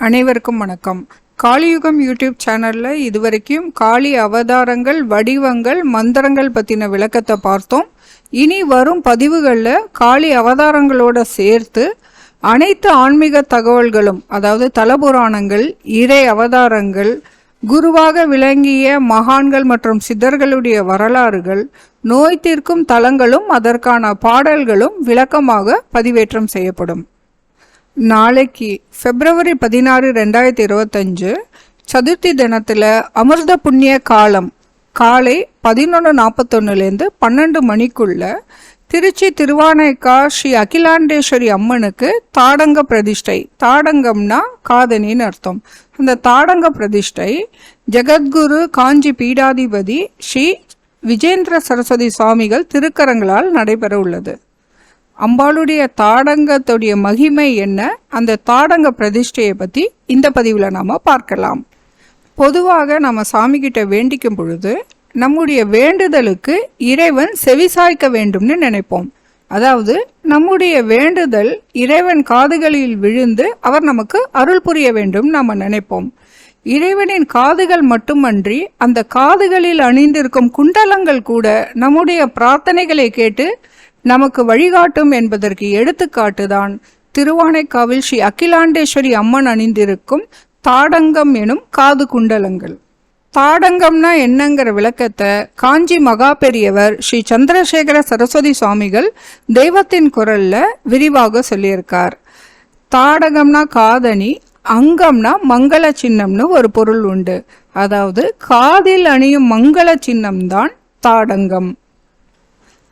அனைவருக்கும் வணக்கம். காளியுகம் யூடியூப் சேனலில் இதுவரைக்கும் காளி அவதாரங்கள் வடிவங்கள் மந்திரங்கள் பற்றின விளக்கத்தை பார்த்தோம். இனி வரும் பதிவுகளில் காளி அவதாரங்களோட சேர்த்து அனைத்து ஆன்மீக தகவல்களும் அதாவது தலபுராணங்கள் இறை அவதாரங்கள் குருவாக விளங்கிய மகான்கள் மற்றும் சித்தர்களுடைய வரலாறுகள் நோய் தீர்க்கும் தலங்களும் அதற்கான பாடல்களும் விளக்கமாக பதிவேற்றம் செய்யப்படும். நாளைக்கு பிப்ரவரி பதினாறு ரெண்டாயிரத்தி இருபத்தஞ்சு சதுர்த்தி தினத்தில் அமிர்த புண்ணிய காலம் காலை பதினொன்று நாற்பத்தொன்னுலேருந்து பன்னெண்டு மணிக்குள்ள திருச்சி திருவானைக்கா ஸ்ரீ அகிலாண்டேஸ்வரி அம்மனுக்கு தாடங்க பிரதிஷ்டை. தாடங்கம்னா காதனின்னு அர்த்தம். அந்த தாடங்க பிரதிஷ்டை ஜெகத்குரு காஞ்சி பீடாதிபதி ஸ்ரீ விஜேந்திர சரஸ்வதி சுவாமிகள் திருக்கரங்களால் நடைபெற உள்ளது அம்பாளுடைய தாடங்கத்துடைய மகிமை என்ன? அந்த தாடங்க பிரதிஷ்டையை பற்றி இந்த பதிவில் நாம் பார்க்கலாம். பொதுவாக நம்ம சாமி கிட்ட வேண்டிக்கும் பொழுது நம்முடைய வேண்டுதலுக்கு இறைவன் செவிசாய்க்க வேண்டும்னு நினைப்போம். அதாவது நம்முடைய வேண்டுதல் இறைவன் காதுகளில் விழுந்து அவர் நமக்கு அருள் புரிய வேண்டும் நம்ம நினைப்போம். இறைவனின் காதுகள் மட்டுமன்றி அந்த காதுகளில் அணிந்திருக்கும் குண்டலங்கள் கூட நம்முடைய பிரார்த்தனைகளை கேட்டு நமக்கு வழிகாட்டும் என்பதற்கு எடுத்துக்காட்டுதான் திருவானைக்காவில் ஸ்ரீ அகிலாண்டேஸ்வரி அம்மன் அணிந்திருக்கும் தாடங்கம் எனும் காது குண்டலங்கள். தாடங்கம்னா என்னங்கிற விளக்கத்தை காஞ்சி மகா பெரியவர் ஸ்ரீ சந்திரசேகர சரஸ்வதி சுவாமிகள் தெய்வத்தின் குரல்ல விரிவாக சொல்லியிருக்கார். தாடகம்னா காதணி அங்கம்னா மங்கள சின்னம்னு ஒரு பொருள் உண்டு. அதாவது காதில் அணியும் மங்கள சின்னம்தான் தாடங்கம்.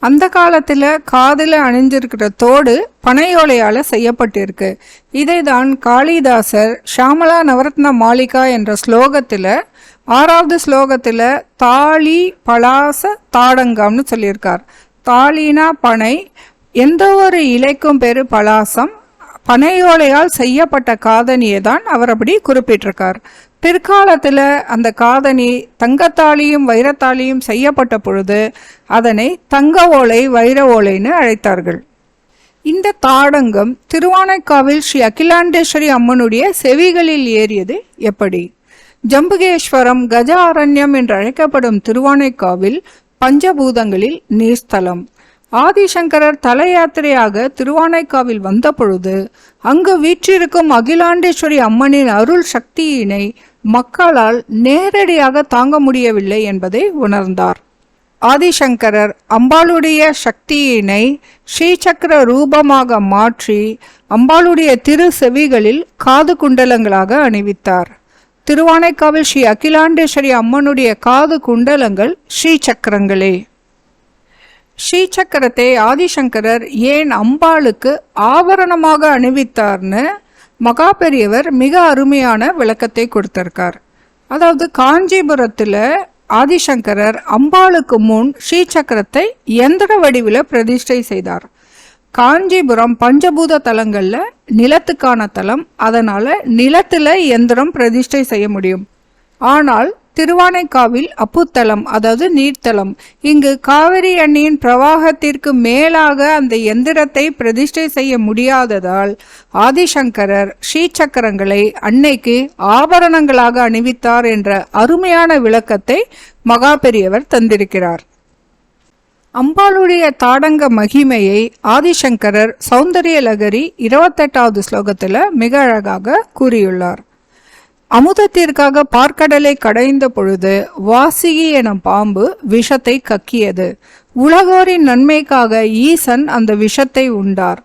அந்த காலத்தில் காதில் அணிஞ்சிருக்கிற தோடு பனையோலையால் செய்யப்பட்டிருக்கு. இதை தான் காளிதாசர் ஷாமலா நவரத்ன மாளிகா என்ற ஸ்லோகத்தில் ஆறாவது ஸ்லோகத்தில் தாலி பலாச தாடங்கம்னு சொல்லியிருக்கார். தாலினா பனை எந்த ஒரு இலைக்கும் பேரு பலாசம் பனையோலையால் செய்யப்பட்ட காதணியை தான் அவர் அப்படி குறிப்பிட்டிருக்கார். பிற்காலத்தில் அந்த காதணி தங்கத்தாலியும் வைரத்தாலியும் செய்யப்பட்ட பொழுது அதனை தங்க ஓலை வைர ஓலைன்னு அழைத்தார்கள். இந்த தாடங்கம் திருவானைக்காவில் ஸ்ரீ அகிலாண்டேஸ்வரி அம்மனுடைய செவிகளில் ஏறியது எப்படி? ஜம்புகேஸ்வரம் கஜ அரண்யம் என்று அழைக்கப்படும் திருவானைக்காவில் பஞ்சபூதங்களில் நீர்ஸ்தலம் ஆதிசங்கரர் தல யாத்திரையாக திருவானைக்காவில் வந்த பொழுது அங்கு வீற்றிருக்கும் அகிலாண்டேஸ்வரி அம்மனின் அருள் சக்தியினை மக்களால் நேரடியாக தாங்க முடியவில்லை என்பதை உணர்ந்தார். ஆதிசங்கரர் அம்பாளுடைய சக்தியினை ஸ்ரீசக்கர ரூபமாக மாற்றி அம்பாளுடைய திரு செவிகளில் காது குண்டலங்களாக அணிவித்தார். திருவானைக்காவில் ஸ்ரீ அகிலாண்டேஸ்வரி அம்மனுடைய காது குண்டலங்கள் ஸ்ரீசக்கரங்களே. ஸ்ரீசக்கரத்தை ஆதிசங்கரர் ஏன் அம்பாளுக்கு ஆபரணமாக அணிவித்தார்னு மகா பெரியவர் மிக அருமையான விளக்கத்தை கொடுத்திருக்கார். அதாவது காஞ்சிபுரத்தில் ஆதிசங்கரர் அம்பாளுக்கு முன் ஸ்ரீசக்கரத்தை எந்திர வடிவில் பிரதிஷ்டை செய்தார். காஞ்சிபுரம் பஞ்சபூத தலங்களில் நிலத்துக்கான தலம் அதனால் நிலத்தில் எந்திரம் பிரதிஷ்டை செய்ய முடியும். ஆனால் திருவானைக்காவில் அப்புத்தலம் அதாவது நீர்த்தலம். இங்கு காவிரி அண்ணியின் பிரவாகத்திற்கு மேலாக அந்த எந்திரத்தை பிரதிஷ்டை செய்ய முடியாததால் ஆதிசங்கரர் ஸ்ரீசக்கரங்களை அன்னைக்கு ஆபரணங்களாக அணிவித்தார் என்ற அருமையான விளக்கத்தை மகா பெரியவர் தந்திருக்கிறார். அம்பாளுடைய தாடங்க மகிமையை ஆதிசங்கரர் சௌந்தரிய லகரி இருபத்தெட்டாவது ஸ்லோகத்தில் மிக அழகாக கூறியுள்ளார். அமுதத்திற்காக பார்க்கடலை கடைந்த பொழுது வாசிகி எனும் பாம்பு விஷத்தை கக்கியது. உலகோரின் நன்மைக்காக ஈசன் அந்த விஷத்தை உண்டார்.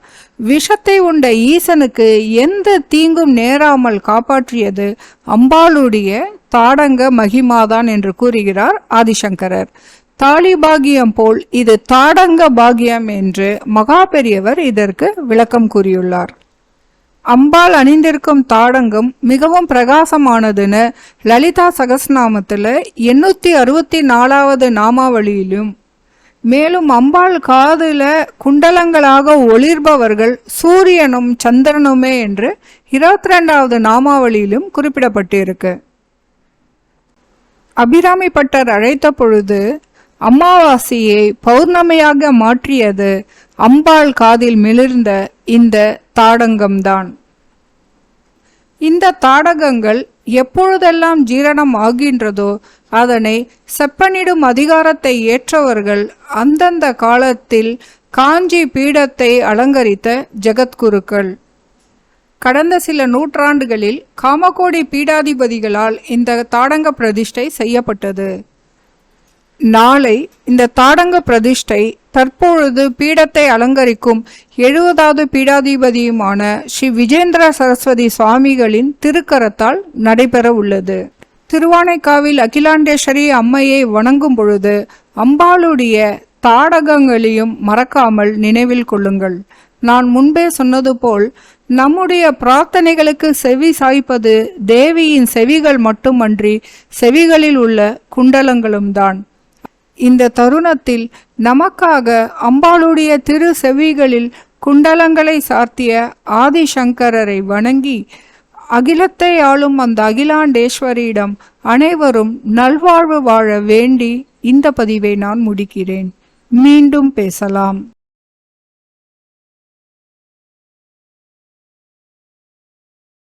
விஷத்தை உண்ட ஈசனுக்கு எந்த தீங்கும் நேராமல் காப்பாற்றியது அம்பாளுடைய தாடங்க மகிமாதான் என்று கூறுகிறார் ஆதிசங்கரர். தாலி பாகியம் போல் இது தாடங்க பாகியம் என்று மகா பெரியவர் இதற்கு விளக்கம் கூறியுள்ளார். அம்பாள் அணிந்திருக்கும் தாடங்கம் மிகவும் பிரகாசமானதுன்னு லலிதா சகஸ்நாமத்தில் எண்ணூற்றி அறுபத்தி நாலாவது நாமாவளியிலும் மேலும் அம்பாள் காதில் குண்டலங்களாக ஒளிர்பவர்கள் சூரியனும் சந்திரனுமே என்று இருபத்தி ரெண்டாவது நாமாவளியிலும் குறிப்பிடப்பட்டிருக்கு. அபிராமி பட்டர் அழைத்த பொழுது அமாவாசையை பௌர்ணமியாக மாற்றியது அம்பாள் காதில் மிளிர்ந்த இந்த தாடங்கம்தான். இந்த தாடகங்கள் எப்பொழுதெல்லாம் ஜீரணம் ஆகின்றதோ அதனை செப்பனிடும் அதிகாரத்தை ஏற்றவர்கள் அந்தந்த காலத்தில் காஞ்சி பீடத்தை அலங்கரித்த ஜெகத்குருக்கள். கடந்த சில நூற்றாண்டுகளில் காமகோடி பீடாதிபதிகளால் இந்த தாடங்க பிரதிஷ்டை செய்யப்பட்டது. நாளை இந்த தாடங்க பிரதிஷ்டை தற்பொழுது பீடத்தை அலங்கரிக்கும் எழுபதாவது பீடாதிபதியுமான ஸ்ரீ விஜேந்திர சரஸ்வதி சுவாமிகளின் திருக்கரத்தால் நடைபெற உள்ளது. திருவானைக்காவில் அகிலாண்டேஸ்வரி அம்மையை வணங்கும் பொழுது அம்பாளுடைய தாடகங்களையும் மறக்காமல் நினைவில் கொள்ளுங்கள். நான் முன்பே சொன்னது போல் நம்முடைய பிரார்த்தனைகளுக்கு செவி சாய்ப்பது தேவியின் செவிகள் மட்டுமன்றி செவிகளில் உள்ள குண்டலங்களும் தான் இந்த தருணத்தில் நமக்காக அம்பாளுடைய திரு செவிகளில் குண்டலங்களை சாத்திய ஆதிசங்கரரை வணங்கி அகிலத்தை ஆளும் அந்த அகிலாண்டேஸ்வரியிடம் அனைவரும் நல்வாழ்வு வாழ வேண்டி இந்த பதிவை நான் முடிக்கிறேன். மீண்டும் பேசலாம்.